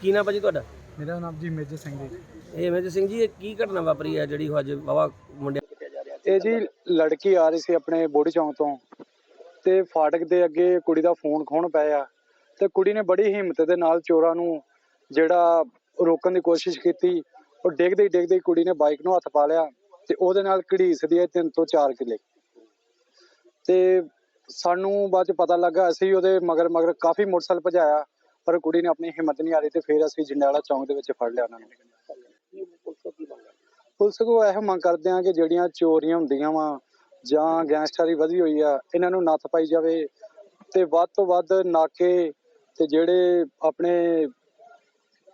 ਕੀ ਨਾਮ ਭਾਜੀ ਤੁਹਾਡਾ? ਮੇਰਾ ਨਾਮ ਜੀ ਮੇਜਰ ਸਿੰਘ ਜੀ। ਇਹ ਮੇਜਰ ਸਿੰਘ ਜੀ ਇਹ ਕੀ ਘਟਨਾ ਵਾਪਰੀ ਹੈ ਜਿਹੜੀ ਅੱਜ ਵਾਵਾ ਮੁੰਡੇ ਕਿਹਾ ਜਾ ਰਿਹਾ ਇਹ ਜੀ ਲੜਕੀ ਆ ਰਹੀ ਸੀ ਆਪਣੇ ਬੋੜੀ ਚੌਂਕ ਤੋਂ ਤੇ ਫਾਟਕ ਦੇ ਅੱਗੇ ਕੁੜੀ ਦਾ ਫੋਨ ਖੋਣ ਪਿਆ ਤੇ ਕੁੜੀ ਨੇ ਬੜੀ ਹਿੰਮਤ ਦੇ ਨਾਲ ਚੋਰਾਂ ਨੂੰ ਜਿਹੜਾ ਰੋਕਣ ਦੀ ਕੋਸ਼ਿਸ਼ ਕੀਤੀ ਉਹ ਡਿੱਗਦੇ ਹੀ ਡਿੱਗਦੇ ਹੀ ਕੁੜੀ ਨੇ ਬਾਈਕ ਨੂੰ ਹੱਥ ਪਾ ਲਿਆ ਤੇ ਉਹਦੇ ਨਾਲ ਘੜੀਸਦੀ ਹੈ ਤਿੰਨ ਤੋਂ ਚਾਰ ਕਿੱਲੇ। ਤੇ ਸਾਨੂੰ ਬਾਅਦ ਚ ਪਤਾ ਲੱਗਾ ਅਸੀਂ ਉਹਦੇ ਮਗਰ ਮਗਰ ਕਾਫੀ ਮੋਟਰਸਾਈਕਲ ਭਜਾਇਆ। ਪਰ ਕੁੜੀ ਨੇ ਆਪਣੀ ਹਿੰਮਤ ਨਹੀਂ ਹਾਰੀ ਤੇ ਫਿਰ ਅਸੀਂ ਜੰਡਿਆਲਾ ਚੌਂਕ ਦੇ ਵਿੱਚ ਫੜ ਲਿਆ ਉਹਨਾਂ ਨੂੰ। ਪੁਲਿਸ ਕੋ ਇਹੋ ਮੰਗ ਕਰਦੇ ਆ ਕਿ ਜਿਹੜੀਆਂ ਚੋਰੀਆਂ ਹੁੰਦੀਆਂ ਵਾ ਜਾਂ ਗੈਂਗਸਟਰੀ ਵਧੀ ਹੋਈ ਆ ਇਹਨਾਂ ਨੂੰ ਨੱਥ ਪਾਈ ਜਾਵੇ ਤੇ ਵੱਧ ਤੋਂ ਵੱਧ ਨਾਕੇ ਤੇ ਜਿਹੜੇ ਆਪਣੇ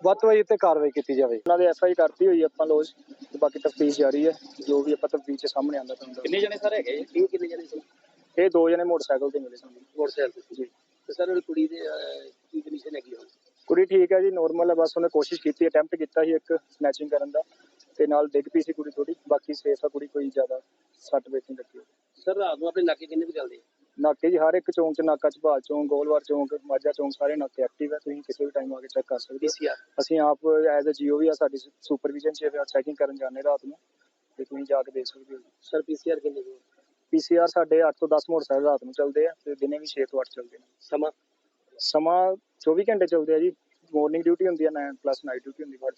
ਵੱਧ ਤੋਂ ਵੱਧ ਇਹ ਤੇ ਕਾਰਵਾਈ ਕੀਤੀ ਜਾਵੇ। ਉਹਨਾਂ ਦੇ ਐਫਆਈ ਕਰਤੀ ਹੋਈ ਆਪਾਂ ਲੋਜ ਤੇ ਬਾਕੀ ਤਫਤੀਸ਼ ਜਾਰੀ ਹੈ ਜੋ ਵੀ ਆਪਾਂ ਤਫਤੀਸ਼ ਚ ਸਾਹਮਣੇ ਆਉਂਦਾ ਤੁਹਾਨੂੰ ਕਿੰਨੇ ਜਣੇ ਸਰ ਹੈਗੇ? ਇਹ ਕਿੰਨੇ ਜਣੇ ਸੀ? ਇਹ ਦੋ ਜਣੇ ਮੋਟਰਸਾਈਕਲ ਤੇ ਮਿਲੇ ਸਾਨੂੰ। ਮੋਟਰਸਾਈਕਲ ਤੇ। ਜੀ। ਤੇ ਸਰ ਉਹ ਕੁੜੀ ਦੇ ਅਹ, ਕੀ ਕੰਡੀਸ਼ਨ ਹੈਗੀ ਹੁਣ ਕੁੜੀ ਠੀਕ ਹੈ ਜੀ ਨਾਰਮਲ ਹੈ ਬਸ ਉਹਨੇ ਕੋਸ਼ਿਸ਼ ਕੀਤੀ ਅਟੈਂਪਟ ਕੀਤਾ ਸੀ ਇੱਕ ਸਨੈਚਿੰਗ ਕਰਨ ਦਾ ਤੇ ਨਾਲ ਡਿੱਗ ਪਈ ਸੀ ਕੁੜੀ ਥੋੜੀ ਬਾਕੀ ਸੇਫ ਆ ਕੁੜੀ ਕੋਈ ਜ਼ਿਆਦਾ ਸੱਟ ਵੇਚ ਨਹੀਂ ਲੱਗੀ। ਸਰ ਰਾਤ ਨੂੰ ਆਪਣੇ ਨਾਕੇ ਕਿੰਨੇ ਵੀ ਚੱਲਦੇ ਆ? ਨਾਕੇ ਜੀ ਹਰ ਇੱਕ ਚੌਂਕ ਚ ਨਾਕਾ ਚਬਾਲ ਚੌਂਕ ਗੋਲਵਾਰ ਚੌਂਕ ਮਾਝਾ ਚੌਂਕ ਸਾਰੇ ਨਾਕੇ ਐਕਟਿਵ ਹੈ ਤੁਸੀਂ ਕਿਸੇ ਵੀ ਟਾਈਮ ਆ ਕੇ ਚੈੱਕ ਕਰ ਸਕਦੇ ਹੋ। ਅਸੀਂ ਆਪ ਐਜ਼ ਅ ਜੀਓ ਵੀ ਆ ਸਾਡੀ ਸੁਪਰਵਿਜ਼ਨ ਚ ਚੈਕਿੰਗ ਕਰਨ ਜਾਂਦੇ ਰਾਤ ਨੂੰ ਤੇ ਤੁਸੀਂ ਜਾ ਕੇ ਦੇਖ ਸਕਦੇ ਹੋ। ਸਰ ਪੀਸੀਆਰ ਕਿੰਨੇ ਦੀ ਪੀਸੀਆਰ ਸਾਡੇ 8 ਤੋਂ 10 ਮੋਟਰਸਾਈਕਲ ਰਾਤ ਨੂੰ ਚੱਲਦੇ ਆ ਤੇ ਦਿਨੇ ਵੀ 6 ਤੋਂ 8 ਚੱਲਦੇ ਨੇ ਸਮਾਂ? ਸਮਾਂ 24 ਘੰਟੇ ਚੱਲਦੇ ਆ ਜੀ। ਮਾਰਨਿੰਗ ਡਿਊਟੀ ਹੁੰਦੀ ਹੈ 9 ਪਲੱਸ ਨਾਈਟ ਡਿਊਟੀ ਹੁੰਦੀ ਹੈ 8